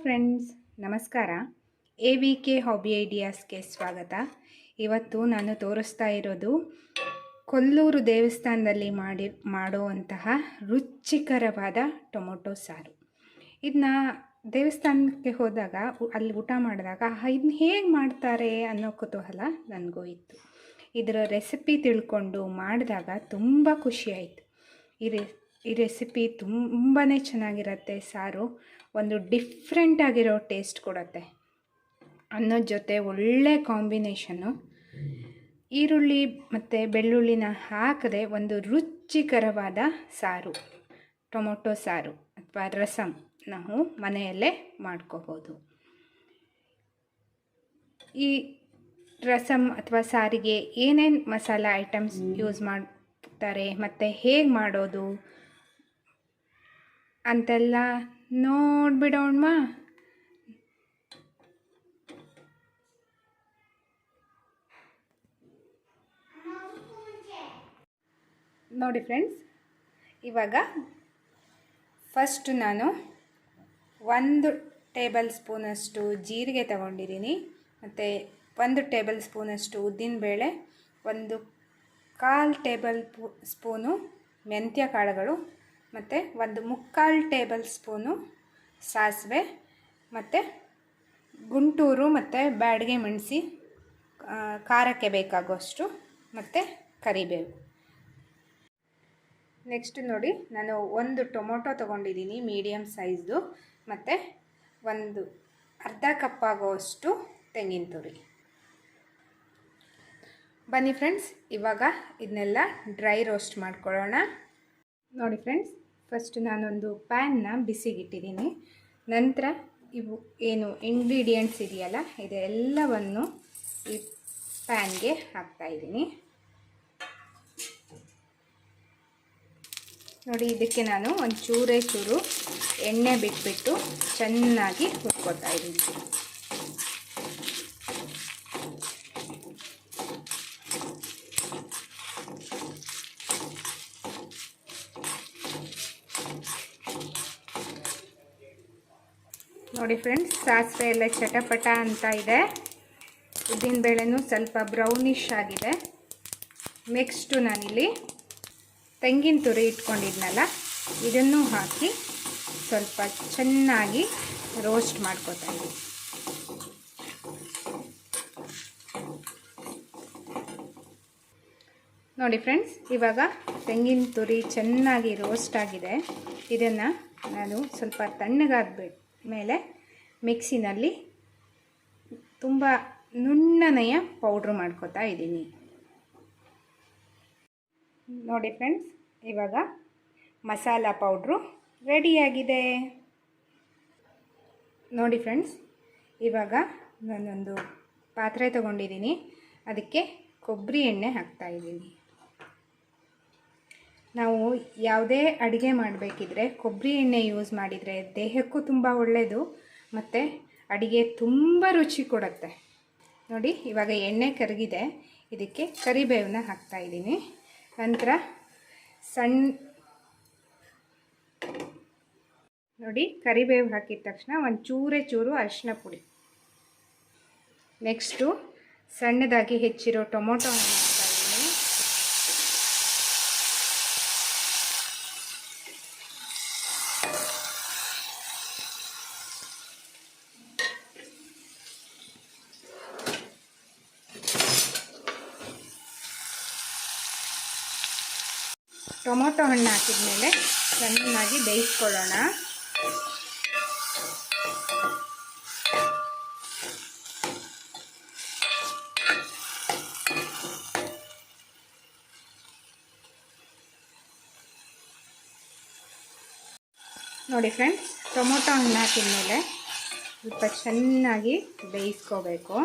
Friends ನಮಸ್ಕಾರ. A V K hobby ಐಡಿಯಾಸ್ಗೆ ಸ್ವಾಗತ. ಇವತ್ತು ನಾನು ತೋರಿಸ್ತಾ ಇರೋದು ಕೊಲ್ಲೂರು ದೇವಸ್ಥಾನದಲ್ಲಿ ಮಾಡಿ, ಮಾಡುವಂತಹ ರುಚಿಕರವಾದ ಟೊಮೊಟೊ ಸಾರು. ಇದನ್ನ ದೇವಸ್ಥಾನಕ್ಕೆ ಹೋದಾಗ, ಅಲ್ಲಿ ಊಟ ಮಾಡಿದಾಗ ಇದನ್ನ ಹೇಗೆ ಮಾಡ್ತಾರೆ? ಅನ್ನೋ ಕುತೂಹಲ ನನಗೂ ಇತ್ತು. ಇದರ ರೆಸಿಪಿ ತಿಳ್ಕೊಂಡು ಮಾಡಿದಾಗ ತುಂಬ ಖುಷಿಯಾಯಿತು ಈ ಈ ರೆಸಿಪಿ ತುಂಬಾ ಚೆನ್ನಾಗಿರುತ್ತೆ ಸಾರು. ಒಂದು ಡಿಫ್ರೆಂಟ್ ಆಗಿರೋ ಟೇಸ್ಟ್ ಕೊಡುತ್ತೆ. ಅನ್ನೋದ ಜೊತೆ ಒಳ್ಳೆ ಕಾಂಬಿನೇಷನ್ನು ಈರುಳ್ಳಿ ಮತ್ತು ಬೆಳ್ಳುಳ್ಳಿನ ಹಾಕದೆ ಒಂದು ರುಚಿಕರವಾದ ಸಾರು. ಟೊಮೊಟೊ ಸಾರು ಅಥವಾ ರಸಂ ನಾವು ಮನೆಯಲ್ಲೇ ಮಾಡ್ಕೋಬೋದು. ಈ ರಸಮ್ ಅಥವಾ ಸಾರಿಗೆ ಏನೇನು ಮಸಾಲ ಐಟಮ್ಸ್ ಯೂಸ್ ಮಾಡ್ತಾರೆ ಮತ್ತು ಹೇಗೆ ಮಾಡೋದು? ಅಂತೆಲ್ಲ ನೋಡ್ಬಿಡೋಣ್ವಾ ನೋಡಿ ಫ್ರೆಂಡ್ಸ್, ಇವಾಗ ಫಸ್ಟ್ ನಾನು ಒಂದು ಟೇಬಲ್ ಸ್ಪೂನಷ್ಟು ಜೀರಿಗೆ ತಗೊಂಡಿದ್ದೀನಿ. ಮತ್ತು ಒಂದು ಟೇಬಲ್ ಸ್ಪೂನಷ್ಟು ಉದ್ದಿನಬೇಳೆ ಒಂದು ಕಾಲು ಟೇಬಲ್ ಸ್ಪೂನು ಮೆಂತ್ಯ ಕಾಳುಗಳು ಮತ್ತು ಒಂದು ಮುಕ್ಕಾಲು ಟೇಬಲ್ ಸ್ಪೂನು ಸಾಸಿವೆ ಮತ್ತು ಗುಂಟೂರು ಮತ್ತು ಬ್ಯಾಡಿಗೆ ಮೆಣಸಿ ಖಾರಕ್ಕೆ ಬೇಕಾಗುವಷ್ಟು ಮತ್ತು ಕರಿಬೇವು. ನೆಕ್ಸ್ಟ್ ನೋಡಿ, ನಾನು ಒಂದು ಟೊಮೊಟೊ ತೊಗೊಂಡಿದ್ದೀನಿ ಮೀಡಿಯಮ್ ಸೈಜ್ದು ಮತ್ತು ಒಂದು ಅರ್ಧ ಕಪ್ ಆಗೋಷ್ಟು ತೆಂಗಿನ ತುರಿ. ಬನ್ನಿ ಫ್ರೆಂಡ್ಸ್, ಇವಾಗ ಇದನ್ನೆಲ್ಲ ಡ್ರೈ ರೋಸ್ಟ್ ಮಾಡ್ಕೊಳ್ಳೋಣ. ನೋಡಿ ಫ್ರೆಂಡ್ಸ್ ಫಸ್ಟ್ ನಾನೊಂದು ಪ್ಯಾನ್ನ ಬಿಸಿಗಿಟ್ಟಿದ್ದೀನಿ. ನಂತರ ಇವು ಏನು ಇಂಗ್ರೀಡಿಯೆಂಟ್ಸ್ ಇದೆಯಲ್ಲ, ಇದೆಲ್ಲವನ್ನು ಈ ಪ್ಯಾನ್ಗೆ ಹಾಕ್ತಾಯಿದ್ದೀನಿ ನೋಡಿ, ಇದಕ್ಕೆ ನಾನು ಒಂದು ಚೂರೇ ಚೂರು ಎಣ್ಣೆ ಬಿಟ್ಬಿಟ್ಟು ಚೆನ್ನಾಗಿ ಹುರ್ಕೋತಾ ಇದ್ದೀನಿ. ನೋಡಿ ಫ್ರೆಂಡ್ಸ್ ಸಾಸಿವೆ ಎಲ್ಲ ಚಟಪಟ ಅಂತ ಇದೆ. ಉದ್ದಿನ ಬೇಳೆನೂ ಸ್ವಲ್ಪ ಬ್ರೌನಿಷ್ ಆಗಿದೆ. ನೆಕ್ಸ್ಟು ನಾನಿಲ್ಲಿ. ತೆಂಗಿನ ತುರಿ ಇಟ್ಕೊಂಡಿದ್ನಲ್ಲ, ಇದನ್ನು ಹಾಕಿ ಸ್ವಲ್ಪ ಚೆನ್ನಾಗಿ ರೋಸ್ಟ್ ಮಾಡ್ಕೋತಾ ಇದ್ದೀನಿ. ನೋಡಿ ಫ್ರೆಂಡ್ಸ್ ಇವಾಗ ತೆಂಗಿನ ತುರಿ ಚೆನ್ನಾಗಿ ರೋಸ್ಟ್ ಆಗಿದೆ. ಇದನ್ನು ನಾನು ಸ್ವಲ್ಪ ತಣ್ಣಗಾದ ಮೇಲೆ ಮಿಕ್ಸಿನಲ್ಲಿ ತುಂಬ ನುಣ್ಣನೆಯ ಪೌಡ್ರ್ ಮಾಡ್ಕೋತಾ ಇದ್ದೀನಿ. ನೋಡಿ ಫ್ರೆಂಡ್ಸ್, ಇವಾಗ ಮಸಾಲ ಪೌಡ್ರು ರೆಡಿಯಾಗಿದೆ. ನೋಡಿ ಫ್ರೆಂಡ್ಸ್, ಇವಾಗ ನಾನೊಂದು ಪಾತ್ರೆ ತೊಗೊಂಡಿದ್ದೀನಿ. ಅದಕ್ಕೆ ಕೊಬ್ಬರಿ ಎಣ್ಣೆ ಹಾಕ್ತಾ ಇದ್ದೀನಿ. ನಾವು ಯಾವುದೇ ಅಡುಗೆ ಮಾಡಬೇಕಿದ್ರೆ ಕೊಬ್ಬರಿ ಎಣ್ಣೆ ಯೂಸ್ ಮಾಡಿದರೆ ದೇಹಕ್ಕೂ ತುಂಬ ಒಳ್ಳೆಯದು ಮತ್ತು ಅಡುಗೆ ತುಂಬ ರುಚಿ ಕೊಡುತ್ತೆ. ನೋಡಿ, ಇವಾಗ ಎಣ್ಣೆ ಕರಗಿದೆ. ಇದಕ್ಕೆ ಕರಿಬೇವನ್ನ ಹಾಕ್ತಾ ಇದ್ದೀನಿ. ನಂತರ ಸಣ್ಣ ನೋಡಿ, ಕರಿಬೇವು ಹಾಕಿದ ತಕ್ಷಣ ಒಂದು ಚೂರೆ ಚೂರು ಅರಿಶಿನ ಪುಡಿ. ನೆಕ್ಸ್ಟು ಸಣ್ಣದಾಗಿ ಹೆಚ್ಚಿರೋ ಟೊಮೊಟೊ ಹಾಕ್ತಾ ಇದ್ದೀನಿ ಟೊಮೊಟೊ ಹಣ್ಣು ಹಾಕಿದ ಮೇಲೆ ಚೆನ್ನಾಗಿ ಬೇಯಿಸ್ಕೊಳ್ಳೋಣ. ನೋಡಿ ಫ್ರೆಂಡ್ಸ್ ಟೊಮೊಟೊ ಹಣ್ಣು ಹಾಕಿದ್ಮೇಲೆ ಸ್ವಲ್ಪ ಚೆನ್ನಾಗಿ ಬೇಯಿಸ್ಕೋಬೇಕು.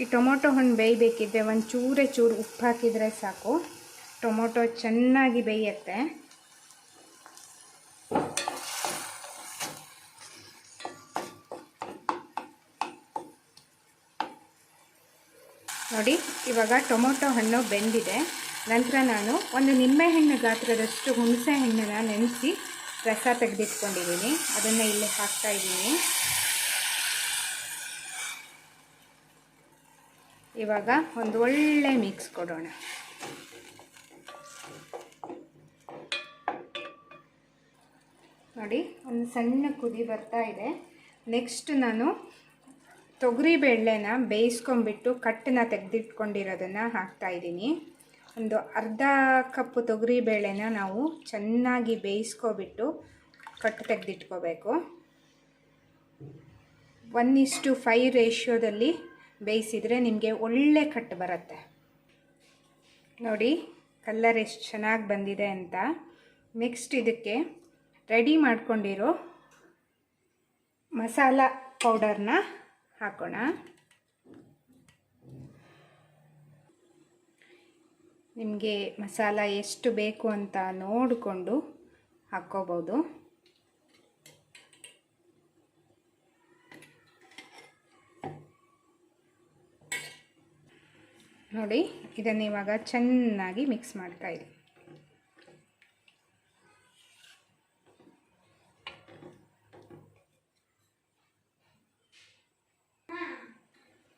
ಈ ಟೊಮೊಟೊ ಹಣ್ಣು ಬೇಯಬೇಕಿದ್ರೆ ಒಂದು ಚೂರೆ ಚೂರು ಉಪ್ಪು ಹಾಕಿದರೆ ಸಾಕು. ಟೊಮೊಟೊ ಚೆನ್ನಾಗಿ ಬೇಯುತ್ತೆ. ನೋಡಿ, ಇವಾಗ ಟೊಮೊಟೊ ಹಣ್ಣು ಬೆಂದಿದೆ. ನಂತರ ನಾನು ಒಂದು ನಿಂಬೆಹಣ್ಣು ಗಾತ್ರದಷ್ಟು ಹುಣಸೆ ಹಣ್ಣನ್ನು ನೆನೆಸಿ ರಸ ತೆಗೆದಿಟ್ಕೊಂಡಿದ್ದೀನಿ. ಅದನ್ನು ಇಲ್ಲಿ ಹಾಕ್ತಾ ಇದ್ದೀನಿ. ಇವಾಗ ಒಂದು ಒಳ್ಳೆ ಮಿಕ್ಸ್ ಕೊಡೋಣ. ನೋಡಿ, ಒಂದು ಸಣ್ಣ ಕುದಿ ಬರ್ತಾ ಇದೆ. ನೆಕ್ಸ್ಟ್ ನಾನು ತೊಗರಿ ಬೇಳೆನ ಬೇಯಿಸ್ಕೊಂಬಿಟ್ಟು ಕಟ್ಟನ್ನ ತೆಗೆದಿಟ್ಕೊಂಡಿರೋದನ್ನು ಹಾಕ್ತಾ ಇದ್ದೀನಿ. ಒಂದು ಅರ್ಧ ಕಪ್ ತೊಗರಿ ಬೇಳೆನ ನಾವು ಚೆನ್ನಾಗಿ ಬೇಯಿಸ್ಕೊಬಿಟ್ಟು ಕಟ್ಟು ತೆಗೆದಿಟ್ಕೋಬೇಕು. ಒನ್ ಇಷ್ಟು ಫೈ ರೇಷ್ಯೋದಲ್ಲಿ ಬೇಯಿಸಿದರೆ ನಿಮಗೆ ಒಳ್ಳೆ ಕಟ್ ಬರುತ್ತೆ. ನೋಡಿ, ಕಲ್ಲರ್ ಎಷ್ಟು ಚೆನ್ನಾಗಿ ಬಂದಿದೆ ಅಂತ. ನೆಕ್ಸ್ಟ್ ಇದಕ್ಕೆ ರೆಡಿ ಮಾಡ್ಕೊಂಡಿರೋ ಮಸಾಲ ಪೌಡರ್ನ ಹಾಕೋಣ. ನಿಮಗೆ ಮಸಾಲ ಎಷ್ಟು ಬೇಕು ಅಂತ ನೋಡಿಕೊಂಡು ಹಾಕ್ಕೋಬೋದು. ನೋಡಿ, ಇದನ್ನು ಇವಾಗ ಚೆನ್ನಾಗಿ ಮಿಕ್ಸ್ ಮಾಡ್ತಾ ಇರಿ.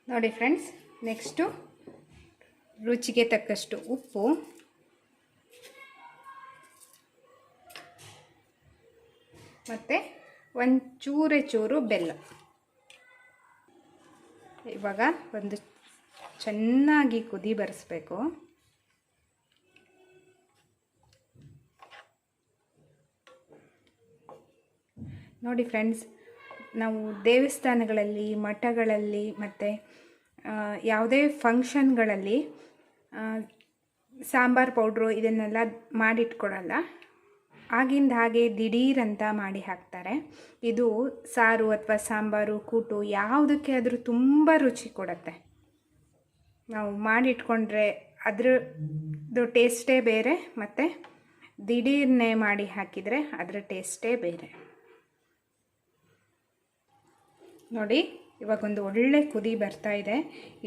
ನೋಡಿ ಫ್ರೆಂಡ್ಸ್ ನೆಕ್ಸ್ಟು ರುಚಿಗೆ ತಕ್ಕಷ್ಟು ಉಪ್ಪು. ಮತ್ತು ಒಂದು ಚೂರೆ ಚೂರು ಬೆಲ್ಲ. ಇವಾಗ ಒಂದು ಚೆನ್ನಾಗಿ ಕುದಿ ಬರೆಸ್ಬೇಕು. ನೋಡಿ ಫ್ರೆಂಡ್ಸ್, ನಾವು ದೇವಸ್ಥಾನಗಳಲ್ಲಿ, ಮಠಗಳಲ್ಲಿ ಮತ್ತು ಯಾವುದೇ ಫಂಕ್ಷನ್ಗಳಲ್ಲಿ ಸಾಂಬಾರು ಪೌಡ್ರು ಇದನ್ನೆಲ್ಲ ಮಾಡಿಟ್ಕೊಡಲ್ಲ. ಆಗಿಂದ ಹಾಗೆ ದಿಢೀರಂತ ಮಾಡಿ ಹಾಕ್ತಾರೆ. ಇದು ಸಾರು ಅಥವಾ ಸಾಂಬಾರು, ಕೂಟು ಯಾವುದಕ್ಕೆ ಆದರೂ ತುಂಬ ರುಚಿ ಕೊಡುತ್ತೆ. ನಾವು ಮಾಡಿಟ್ಕೊಂಡ್ರೆ ಅದ್ರದ್ದು ಟೇಸ್ಟೇ ಬೇರೆ, ಮತ್ತು ದಿಢೀರ್ನೆ ಮಾಡಿ ಹಾಕಿದರೆ ಅದರ ಟೇಸ್ಟೇ ಬೇರೆ. ನೋಡಿ, ಇವಾಗೊಂದು ಒಳ್ಳೆ ಕುದಿ ಬರ್ತಾ ಇದೆ.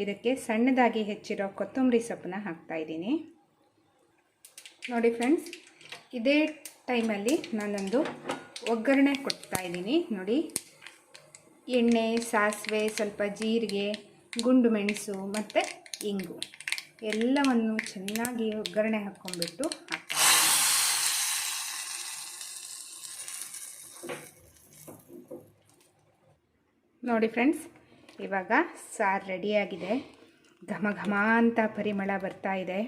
ಇದಕ್ಕೆ ಸಣ್ಣದಾಗಿ ಹೆಚ್ಚಿರೋ ಕೊತ್ತಂಬರಿ ಸೊಪ್ಪನ್ನ ಹಾಕ್ತಾಯಿದ್ದೀನಿ ನೋಡಿ ಫ್ರೆಂಡ್ಸ್, ಇದೇ ಟೈಮಲ್ಲಿ ನಾನೊಂದು ಒಗ್ಗರಣೆ ಕೊಡ್ತಾ ಇದ್ದೀನಿ. ನೋಡಿ, ಎಣ್ಣೆ, ಸಾಸಿವೆ, ಸ್ವಲ್ಪ ಜೀರಿಗೆ, ಗುಂಡು ಮೆಣಸು, ಮತ್ತು ಇಂಗು. ಎಲ್ಲವನ್ನು ಚೆನ್ನಾಗಿ ಒಗ್ಗರಣೆ ಹಾಕ್ಕೊಂಡ್ಬಿಟ್ಟು ನೋಡಿ ಫ್ರೆಂಡ್ಸ್, ಇವಾಗ ಸಾರು ರೆಡಿಯಾಗಿದೆ. ಘಮ ಘಮ ಅಂತ ಪರಿಮಳ ಬರ್ತಾ ಇದೆ.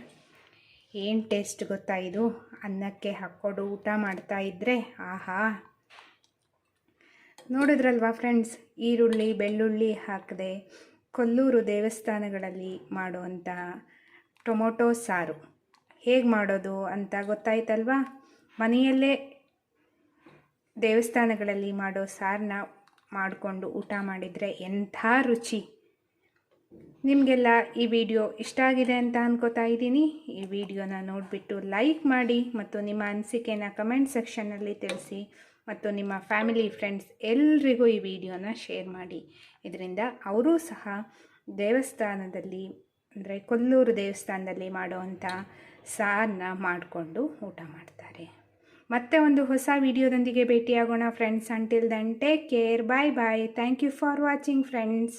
ಏನು ಟೇಸ್ಟ್ ಗೊತ್ತಾ ಇದು? ಅನ್ನಕ್ಕೆ ಹಾಕ್ಕೊಂಡು ಊಟ ಮಾಡ್ತಾ ಇದ್ದರೆ ಆಹಾ. ನೋಡಿದ್ರಲ್ವಾ ಫ್ರೆಂಡ್ಸ್, ಈರುಳ್ಳಿ, ಬೆಳ್ಳುಳ್ಳಿ ಹಾಕದೆ ಕೊಲ್ಲೂರು ದೇವಸ್ಥಾನಗಳಲ್ಲಿ ಮಾಡುವಂಥ ಟೊಮೊಟೊ ಸಾರು. ಹೇಗೆ ಮಾಡೋದು ಅಂತ ಗೊತ್ತಾಯ್ತಲ್ವಾ? ಮನೆಯಲ್ಲೇ ದೇವಸ್ಥಾನಗಳಲ್ಲಿ ಮಾಡೋ ಸಾರನ್ನ ಮಾಡಿಕೊಂಡು ಊಟ ಮಾಡಿದರೆ ಎಂಥ ರುಚಿ. ನಿಮಗೆಲ್ಲ ಈ ವಿಡಿಯೋ ಇಷ್ಟ ಆಗಿದೆ ಅಂತ ಅನ್ಕೋತಾ ಇದ್ದೀನಿ. ಈ ವಿಡಿಯೋನ ನೋಡಿಬಿಟ್ಟು ಲೈಕ್ ಮಾಡಿ ಮತ್ತು ನಿಮ್ಮ ಅನಿಸಿಕೆನ ಕಮೆಂಟ್ ಸೆಕ್ಷನ್ನಲ್ಲಿ ತಿಳಿಸಿ ಮತ್ತು ನಿಮ್ಮ ಫ್ಯಾಮಿಲಿ ಫ್ರೆಂಡ್ಸ್ ಎಲ್ರಿಗೂ ಈ ವಿಡಿಯೋನ ಶೇರ್ ಮಾಡಿ. ಇದರಿಂದ ಅವರೂ ಸಹ ದೇವಸ್ಥಾನದಲ್ಲಿ, ಅಂದರೆ ಕೊಲ್ಲೂರು ದೇವಸ್ಥಾನದಲ್ಲಿ ಮಾಡುವಂಥ ಸಾರನ್ನ ಮಾಡಿಕೊಂಡು ಊಟ ಮಾಡ್ತಾರೆ. ಮತ್ತೆ ಒಂದು ಹೊಸ ವಿಡಿಯೋದೊಂದಿಗೆ ಭೇಟಿಯಾಗೋಣ friends until then take care bye bye thank you for watching friends